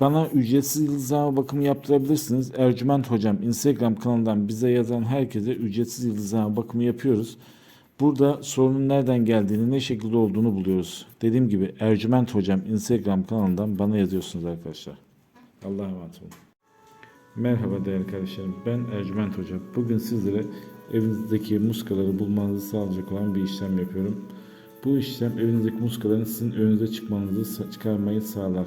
bana ücretsiz yıldızlama bakımı yaptırabilirsiniz. Ercüment Hocam Instagram kanalından bize yazan herkese ücretsiz yıldızlama bakımı yapıyoruz. Burada sorunun nereden geldiğini, ne şekilde olduğunu buluyoruz. Dediğim gibi Ercüment Hocam Instagram kanalından bana yazıyorsunuz arkadaşlar. Allah'a emanet olun. Merhaba değerli kardeşlerim. Ben Ercüment Hoca. Bugün sizlere evinizdeki muskaları bulmanızı sağlayacak olan bir işlem yapıyorum. Bu işlem evinizdeki muskaların sizin önünüze çıkmanızı çıkarmayı sağlar.